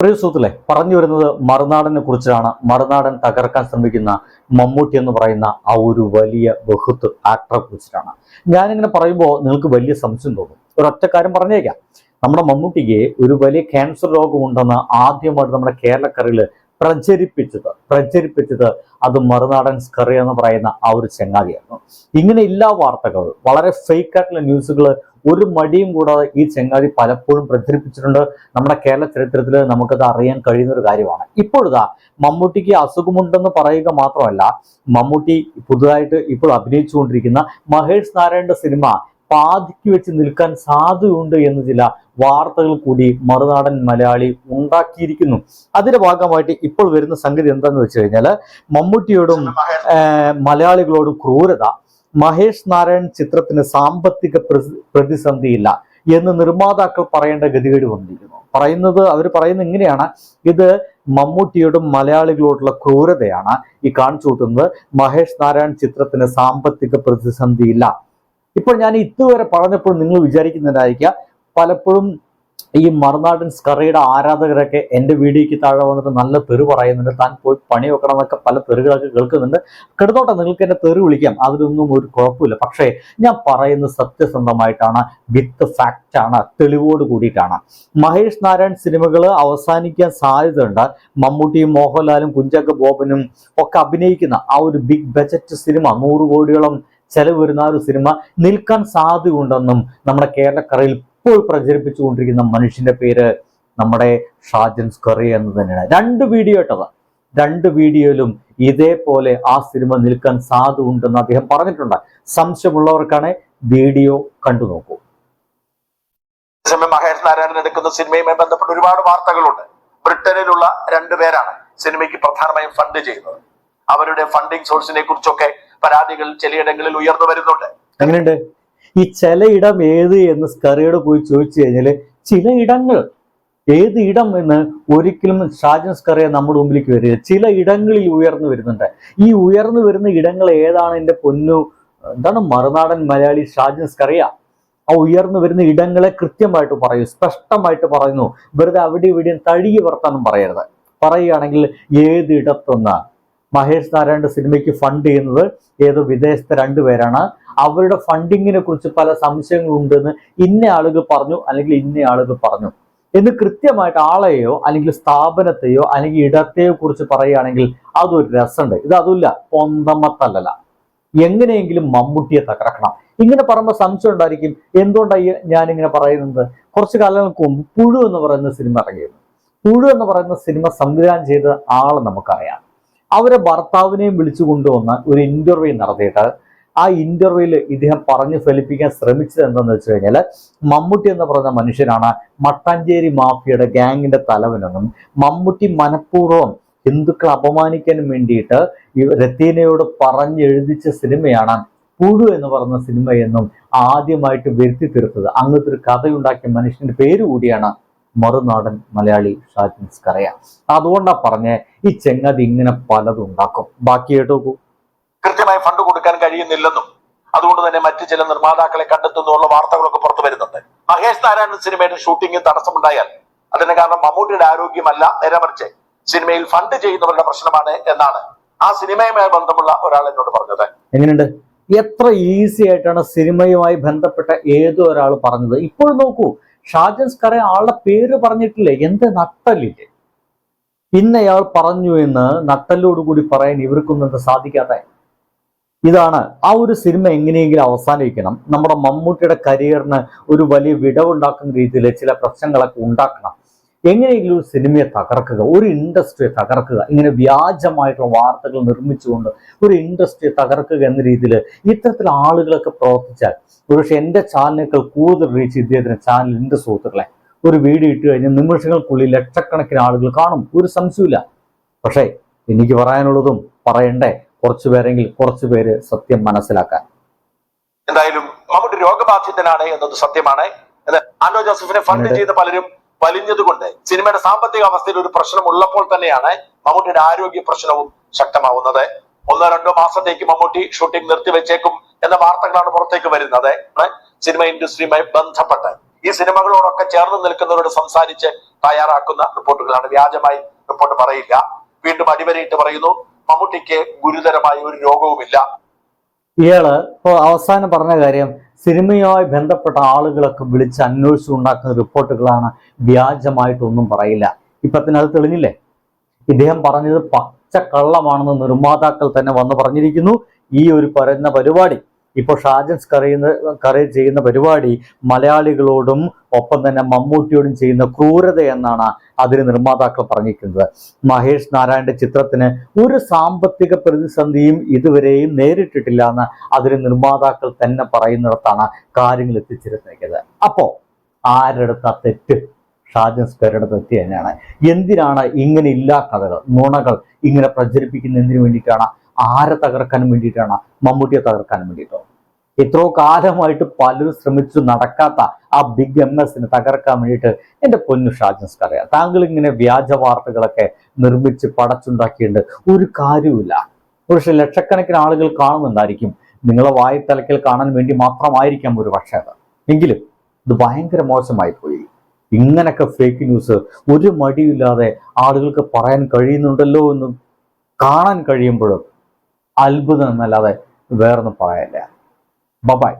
പ്രിയ സുഹൃത്തുക്കളെ പറഞ്ഞു വരുന്നത് മറുനാടനെ കുറിച്ചാണ്. മറുനാടൻ തകർക്കാൻ ശ്രമിക്കുന്ന മമ്മൂട്ടി എന്ന് പറയുന്ന ആ ഒരു വലിയ ബഹുത്ത് ആക്ടറെ കുറിച്ചിട്ടാണ്. ഞാനിങ്ങനെ പറയുമ്പോൾ നിങ്ങൾക്ക് വലിയ സംശയം തോന്നും. ഒരൊറ്റ കാര്യം പറഞ്ഞേക്കാം. നമ്മുടെ മമ്മൂട്ടിക്ക് ഒരു വലിയ ക്യാൻസർ രോഗമുണ്ടെന്ന് ആദ്യമായിട്ട് നമ്മുടെ കേരളക്കരയിൽ പ്രചരിപ്പിച്ചത്. പ്രചരിപ്പിച്ചത് അത് മറുനാടൻ സ്കറി എന്ന് പറയുന്ന ആ ഒരു ചങ്ങാതിയായിരുന്നു. ഇങ്ങനെ എല്ലാ വാർത്തകളും വളരെ ഫേക്ക് ആയിട്ടുള്ള ന്യൂസുകൾ ഒരു മടിയും കൂടാതെ ഈ ചങ്ങാതി പലപ്പോഴും പ്രചരിപ്പിച്ചിട്ടുണ്ട്. നമ്മുടെ കേരള ചരിത്രത്തിൽ നമുക്കത് അറിയാൻ കഴിയുന്ന ഒരു കാര്യമാണ്. ഇപ്പോഴിതാ മമ്മൂട്ടിക്ക് അസുഖമുണ്ടെന്ന് പറയുക മാത്രമല്ല മമ്മൂട്ടി പുതുതായിട്ട് ഇപ്പോൾ അഭിനയിച്ചുകൊണ്ടിരിക്കുന്ന മഹേഷ് നാരായണന്റെ സിനിമ പാതിക്ക് വെച്ച് നിൽക്കാൻ സാധ്യതയുണ്ട് എന്ന് ചില വാർത്തകൾ കൂടി മറുനാടൻ മലയാളി ഉണ്ടാക്കിയിരിക്കുന്നു. അതിന്റെ ഭാഗമായിട്ട് ഇപ്പോൾ വരുന്ന സംഗതി എന്താന്ന് വെച്ച് കഴിഞ്ഞാൽ മമ്മൂട്ടിയോടും മലയാളികളോടും ക്രൂരത. മഹേഷ് നാരായൺ ചിത്രത്തിന് സാമ്പത്തിക പ്രതിസന്ധി പ്രതിസന്ധിയില്ല എന്ന് നിർമ്മാതാക്കൾ പറയേണ്ട ഗതികേട് വന്നിരിക്കുന്നു. പറയുന്നത് അവർ പറയുന്നത് ഇങ്ങനെയാണ്. ഇത് മമ്മൂട്ടിയോടും മലയാളികളോടുള്ള ക്രൂരതയാണ്. ഈ കാണിച്ചു കൂട്ടുന്നത് മഹേഷ് നാരായൺ ചിത്രത്തിന് സാമ്പത്തിക പ്രതിസന്ധിയില്ല. ഇപ്പോൾ ഞാൻ ഇതുവരെ പറഞ്ഞപ്പോൾ നിങ്ങൾ വിചാരിക്കുന്നുണ്ടായിരിക്കുക പലപ്പോഴും ഈ മറുനാടൻ സ്കറിയുടെ ആരാധകരൊക്കെ എന്റെ വീഡിയോയ്ക്ക് താഴെ വന്നിട്ട് നല്ല തെറി പറയുന്നുണ്ട്. താൻ പോയി പണി വെക്കണം എന്നൊക്കെ പല തെറികളൊക്കെ കേൾക്കുന്നുണ്ട്. കിടന്നോട്ടെ നിങ്ങൾക്ക് എന്നെ തെറി വിളിക്കാം. അതിലൊന്നും ഒരു കുഴപ്പമില്ല. പക്ഷേ ഞാൻ പറയുന്നത് സത്യസന്ധമായിട്ടാണ് വിത്ത് ഫാക്റ്റ് ആണ് തെളിവോട് കൂടിയിട്ടാണ്. മഹേഷ് നാരായൺ സിനിമകൾ അവസാനിക്കാൻ സാധ്യതയുണ്ട്. മമ്മൂട്ടിയും മോഹൻലാലും കുഞ്ചാക്ക ബോബനും ഒക്കെ അഭിനയിക്കുന്ന ആ ഒരു ബിഗ് ബജറ്റ് സിനിമ നൂറ് കോടിയോളം ചെലവ് വരുന്ന ഒരു സിനിമ നിൽക്കാൻ സാധ്യതയുണ്ടെന്നും നമ്മുടെ കേരളക്കരയിൽ ഇപ്പോൾ പ്രചരിപ്പിച്ചുകൊണ്ടിരിക്കുന്ന മനുഷ്യന്റെ പേര് നമ്മുടെ ഷാജൻ സ്കറി എന്ന് തന്നെയാണ്. രണ്ട് വീഡിയോ ഇട്ടതാണ് രണ്ട് വീഡിയോയിലും ഇതേപോലെ ആ സിനിമ നിൽക്കാൻ സാധ്യത ഉണ്ടെന്ന് അദ്ദേഹം പറഞ്ഞിട്ടുണ്ട്. സംശയമുള്ളവർക്കാണ് വീഡിയോ കണ്ടു നോക്കൂ. സമയം മഹേഷ് നാരായണൻ എടുക്കുന്ന സിനിമയുമായി ബന്ധപ്പെട്ട് ഒരുപാട് വാർത്തകളുണ്ട്. ബ്രിട്ടനിലുള്ള രണ്ടുപേരാണ് സിനിമയ്ക്ക് പ്രധാനമായും ഫണ്ട് ചെയ്യുന്നത്. അവരുടെ ഫണ്ടിങ് സോഴ്സിനെ കുറിച്ചൊക്കെ പരാതികൾ ചിലയിടങ്ങളിൽ ഉയർന്നു വരുന്നുണ്ട്. എങ്ങനെയുണ്ട്? ഈ ചില ഇടം ഏത് എന്ന് സ്കറിയോട് പോയി ചോദിച്ചു കഴിഞ്ഞാൽ ചില ഇടങ്ങൾ. ഏത് ഇടം എന്ന് ഒരിക്കലും ഷാജൻ സ്കറിയ നമ്മുടെ മുമ്പിലേക്ക് വരിക ചില ഇടങ്ങളിൽ ഉയർന്നു വരുന്നുണ്ട്. ഈ ഉയർന്നു വരുന്ന ഇടങ്ങൾ ഏതാണ് എന്റെ പൊന്നു എന്താണ് മറുനാടൻ മലയാളി ഷാജൻ സ്കറിയ? ആ ഉയർന്നു വരുന്ന ഇടങ്ങളെ കൃത്യമായിട്ട് പറയൂ സ്പഷ്ടമായിട്ട് പറയുന്നു. വെറുതെ അവിടെ ഇവിടെയും തഴുകി വർത്താനം പറയരുത്. പറയുകയാണെങ്കിൽ ഏത് ഇടത്തുനിന്ന് മഹേഷ് നാരായണന്റെ സിനിമയ്ക്ക് ഫണ്ട് ചെയ്യുന്നത് ഏതോ വിദേശത്തെ രണ്ടുപേരാണ് അവരുടെ ഫണ്ടിങ്ങിനെ കുറിച്ച് പല സംശയങ്ങളുണ്ടെന്ന് ഇന്ന ആളുകൾ പറഞ്ഞു അല്ലെങ്കിൽ ഇന്ന ആളുകൾ പറഞ്ഞു. എന്ന് കൃത്യമായിട്ട് ആളെയോ അല്ലെങ്കിൽ സ്ഥാപനത്തെയോ അല്ലെങ്കിൽ ഇടത്തെയോ കുറിച്ച് പറയുകയാണെങ്കിൽ അതൊരു രസമുണ്ട്. ഇത് അതുമില്ല പൊന്തമ്മത്തല്ലല്ല എങ്ങനെയെങ്കിലും മമ്മൂട്ടിയെ തകർക്കണം. ഇങ്ങനെ പറയുമ്പോൾ സംശയം ഉണ്ടായിരിക്കും എന്തുകൊണ്ടായി ഞാനിങ്ങനെ പറയുന്നത്? കുറച്ച് കാലങ്ങൾക്ക് മുമ്പ് പുഴു എന്ന് പറയുന്ന സിനിമ ഇറങ്ങിയിരുന്നു. പുഴു എന്ന് പറയുന്ന സിനിമ സംവിധാനം ചെയ്ത ആൾ നമുക്കറിയാം. അവരെ ഭർത്താവിനെയും വിളിച്ചു കൊണ്ടുവന്ന ഒരു ഇന്റർവ്യൂ നടത്തിയിട്ട് ആ ഇന്റർവ്യൂവിൽ ഇദ്ദേഹം പറഞ്ഞു ഫലിപ്പിക്കാൻ ശ്രമിച്ചത് എന്താണെന്ന് വെച്ച് കഴിഞ്ഞാൽ മമ്മൂട്ടി എന്ന് പറഞ്ഞ മനുഷ്യനാണ് മട്ടാഞ്ചേരി മാഫിയയുടെ ഗാങ്ങിന്റെ തലവനെന്നും മമ്മൂട്ടി മനഃപൂർവം ഹിന്ദുക്കളെ അപമാനിക്കാൻ വേണ്ടിയിട്ട് ഈ രത്തീനയോട് പറഞ്ഞെഴുതിച്ച സിനിമയാണ് പുഴു എന്ന് പറയുന്ന സിനിമയെന്നും ആദ്യമായിട്ട് വരുത്തി തീർത്തത്. അങ്ങനത്തെ ഒരു കഥയുണ്ടാക്കിയ മനുഷ്യന്റെ പേര് കൂടിയാണ് മറുനാടൻ മലയാളി ഷാജിൻ സ്കറിയ അതുകൊണ്ടാ പറഞ്ഞേ ഈ ചെങ്ങതി ഇങ്ങനെ പലതും ഉണ്ടാക്കും. ബാക്കി കൃത്യമായി ഫണ്ട് കഴിയുന്നില്ലെന്നും അതുകൊണ്ട് തന്നെ മറ്റു ചില നിർമ്മാതാക്കളെ കണ്ടെത്തുന്നുള്ള വാർത്തകളൊക്കെ പുറത്തു വരുന്നുണ്ട്. മഹേഷ് നാരായണൻ സിനിമയുടെ ഷൂട്ടിംഗിൽ തടസ്സമുണ്ടായാൽ അതിന് കാരണം മമ്മൂട്ടിയുടെ ആരോഗ്യമല്ല നേരെ മറിച്ച് സിനിമയിൽ ഫണ്ട് ചെയ്യുന്നവരുടെ പ്രശ്നമാണ് എന്നാണ് ആ സിനിമയുമായി ബന്ധമുള്ള ഒരാൾ എന്നോട് പറഞ്ഞത്. എങ്ങനെയുണ്ട്? എത്ര ഈസി ആയിട്ടാണ് സിനിമയുമായി ബന്ധപ്പെട്ട ഏതോ ഒരാൾ പറഞ്ഞത്? ഇപ്പോൾ നോക്കൂ ഷാജൻ സ്കറെ ആളുടെ പേര് പറഞ്ഞിട്ടില്ലേ? എന്ത് നട്ടലില്ലേ? അയാൾ പറഞ്ഞു എന്ന് നട്ടലോടുകൂടി പറയാൻ ഇവർക്കൊന്നും സാധിക്കാത്ത ഇതാണ് ആ ഒരു സിനിമ എങ്ങനെയെങ്കിലും അവസാനിക്കണം നമ്മുടെ മമ്മൂട്ടിയുടെ കരിയറിന് ഒരു വലിയ വിടവുണ്ടാക്കുന്ന രീതിയിൽ ചില പ്രശ്നങ്ങളൊക്കെ ഉണ്ടാക്കണം. എങ്ങനെയെങ്കിലും ഒരു സിനിമയെ തകർക്കുക ഒരു ഇൻഡസ്ട്രിയെ തകർക്കുക ഇങ്ങനെ വ്യാജമായിട്ടുള്ള വാർത്തകൾ നിർമ്മിച്ചുകൊണ്ട് ഒരു ഇൻഡസ്ട്രിയെ തകർക്കുക എന്ന രീതിയിൽ ഇത്തരത്തിൽ ആളുകളൊക്കെ പ്രവർത്തിച്ചാൽ ഒരുപക്ഷെ എന്റെ ചാനലിനേക്കാൾ കൂടുതൽ റീച്ച് ഇദ്ദേഹത്തിന് ചാനലിന്റെ സുഹൃത്തുക്കളെ. ഒരു വീഡിയോ ഇട്ട് കഴിഞ്ഞാൽ നിമിഷങ്ങൾക്കുള്ളിൽ ലക്ഷക്കണക്കിന് ആളുകൾ കാണും. ഒരു സംശയമില്ല പക്ഷേ എനിക്ക് പറയാനുള്ളതും പറയണ്ടേ കുറച്ചു പേരെങ്കിൽ കുറച്ചു പേര് സത്യം മനസ്സിലാക്കാൻ. എന്തായാലും മമ്മൂട്ടി രോഗബാധിതനാണ് എന്നത് സത്യമാണ്. ആൻഡോ ജോസഫിനെ ഫണ്ട് ചെയ്ത പലരും വലിഞ്ഞതുകൊണ്ട് സിനിമയുടെ സാമ്പത്തിക അവസ്ഥയിൽ ഒരു പ്രശ്നം ഉള്ളപ്പോൾ തന്നെയാണ് മമ്മൂട്ടിയുടെ ആരോഗ്യ പ്രശ്നവും ശക്തമാവുന്നത്. ഒന്നോ രണ്ടോ മാസത്തേക്ക് മമ്മൂട്ടി ഷൂട്ടിംഗ് നിർത്തിവെച്ചേക്കും എന്ന വാർത്തകളാണ് പുറത്തേക്ക് വരുന്നത്. സിനിമ ഇൻഡസ്ട്രിയുമായി ബന്ധപ്പെട്ട്. ഈ സിനിമകളോടൊക്കെ ചേർന്ന് നിൽക്കുന്നവരോട് സംസാരിച്ച് തയ്യാറാക്കുന്ന റിപ്പോർട്ടുകളാണ് വ്യാജമായി റിപ്പോർട്ട് പറയില്ല. വീണ്ടും അടിവരയിട്ട് പറയുന്നു. മമ്മൂട്ടിക്ക് ഗുരുതരമായ ഒരു രോഗവുമില്ല. ഇയാൾ ഇപ്പോൾ അവസാനം പറഞ്ഞ കാര്യം സിനിമയുമായി ബന്ധപ്പെട്ട ആളുകളൊക്കെ വിളിച്ച് അന്വേഷിച്ചു ഉണ്ടാക്കുന്ന റിപ്പോർട്ടുകളാണ് വ്യാജമായിട്ടൊന്നും പറയില്ല. ഇപ്പൊ തന്നെ അത് തെളിഞ്ഞില്ലേ? ഇദ്ദേഹം പറഞ്ഞത് പച്ച കള്ളമാണെന്ന് നിർമ്മാതാക്കൾ തന്നെ വന്ന് പറഞ്ഞിരിക്കുന്നു. ഈ ഒരു പറയുന്ന പരിപാടി ഇപ്പോൾ ഷാജൻസ് കറിയുന്ന കറി ചെയ്യുന്ന പരിപാടി മലയാളികളോടും ഒപ്പം തന്നെ മമ്മൂട്ടിയോടും ചെയ്യുന്ന ക്രൂരത എന്നാണ് അതിന് നിർമ്മാതാക്കൾ പറഞ്ഞിരിക്കുന്നത്. മഹേഷ് നാരായണന്റെ ചിത്രത്തിന് ഒരു സാമ്പത്തിക പ്രതിസന്ധിയും ഇതുവരെയും നേരിട്ടിട്ടില്ല എന്ന് അതിന് നിർമ്മാതാക്കൾ തന്നെ പറയുന്നിടത്താണ് കാര്യങ്ങൾ എത്തിച്ചിരുന്നത്. അപ്പോ ആരെടുത്ത തെറ്റ്? ഷാജൻസ് പേരുടെ തെറ്റ് തന്നെയാണ്. എന്തിനാണ് ഇങ്ങനെ ഇല്ലാ കഥകൾ നുണകൾ ഇങ്ങനെ പ്രചരിപ്പിക്കുന്നതിന് വേണ്ടിയിട്ടാണ് ആരെ തകർക്കാൻ വേണ്ടിയിട്ടാണ്? മമ്മൂട്ടിയെ തകർക്കാൻ വേണ്ടിയിട്ടോ? എത്രയോ കാലമായിട്ട് പലരും ശ്രമിച്ചു നടക്കാത്ത ആ ബിഗ് എം എസിനെ തകർക്കാൻ വേണ്ടിയിട്ട് എന്റെ പൊന്നു ഷാജൻസ് അറിയാം താങ്കൾ ഇങ്ങനെ വ്യാജ വാർത്തകളൊക്കെ നിർമ്മിച്ച് പടച്ചുണ്ടാക്കിയിട്ടുണ്ട്. ഒരു കാര്യവുമില്ല. പക്ഷെ ലക്ഷക്കണക്കിന് ആളുകൾ കാണുന്നുണ്ടായിരിക്കും. നിങ്ങളെ വായിത്തലക്കൽ കാണാൻ വേണ്ടി മാത്രമായിരിക്കാം ഒരു പക്ഷേ അത്. എങ്കിലും ഇത് ഭയങ്കര മോശമായി പോയി. ഇങ്ങനൊക്കെ ഫേക്ക് ന്യൂസ് ഒരു മടിയില്ലാതെ ആളുകൾക്ക് പറയാൻ കഴിയുന്നുണ്ടല്ലോ എന്ന് കാണാൻ കഴിയുമ്പോഴും അത്ഭുതം എന്നല്ലാതെ വേറൊന്നും പറയാനില്ല ബബായ്